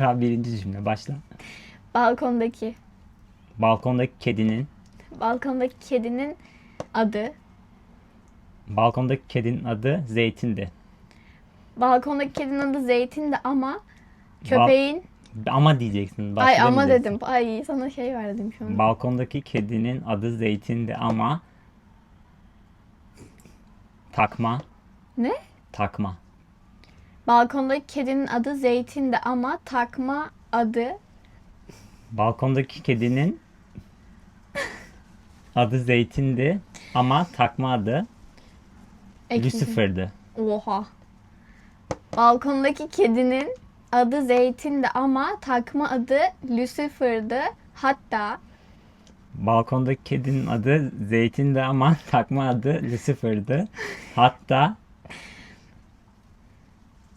Daha birinci cümle başla. Balkondaki. Balkondaki kedinin Balkondaki kedinin adı. balkondaki kedinin adı Zeytin'di. Balkondaki kedinin adı Zeytin'di ama köpeğin... Ama diyeceksin. Ay ama dedim. Ay sana şey verdim şu an. Balkondaki kedinin adı Zeytin'di ama takma Ne? takma. Balkondaki kedinin adı Zeytin'di ama takma adı... Balkondaki kedinin adı Zeytin'di ama takma adı. Lucifer'dı. Oha. Balkondaki kedinin adı Zeytin'di ama takma adı Lucifer'dı. Hatta Balkondaki kedinin adı Zeytin'di ama takma adı Lucifer'dı. Hatta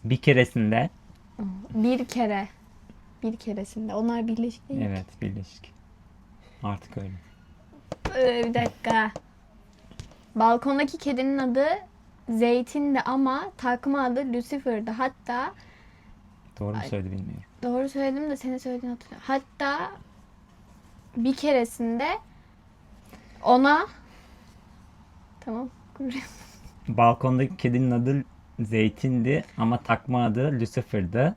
bir keresinde bir kere bir keresinde onlar birleşik değil. mi? evet birleşik. Artık öyle. Ee, bir dakika. Balkondaki kedinin adı Zeytin'di ama takma adı Lucifer'dı. Hatta Doğru mu söyledi bilmiyorum. doğru söyledim de seni söylediğini hatırlıyorum. Hatta bir keresinde ona tamam kuruyorum. Balkondaki kedinin adı Zeytin'di ama takma adı Lucifer'dı.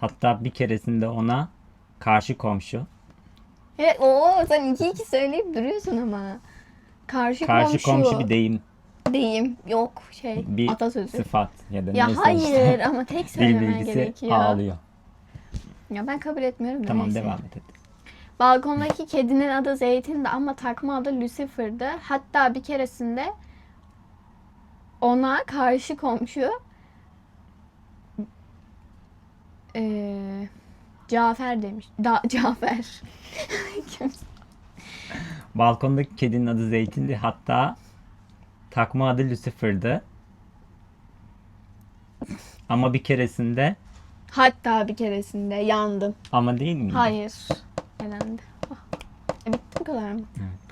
Hatta bir keresinde ona karşı komşu. Evet, o sen iki iki söyleyip duruyorsun ama. Karşı, Karşı komşu, komşu bir deyim, deyim. Yok şey bir atasözü. sıfat ya da Ya neyse hayır işte. ama tek söylemen gerekiyor. ağlıyor. Ya ben kabul etmiyorum Tamam neyse. devam et hadi. Balkondaki kedinin adı Zeytin'di ama takma adı Lucifer'dı. Hatta bir keresinde ona karşı komşu eee Cafer demiş. Da Cafer. Balkondaki kedinin adı Zeytin'di hatta takma adı Lucifer'dı. Ama bir keresinde Hatta bir keresinde yandım. ama değil mi? Hayır. Elendi. Ah. E, bitti bu kadar mı? Evet.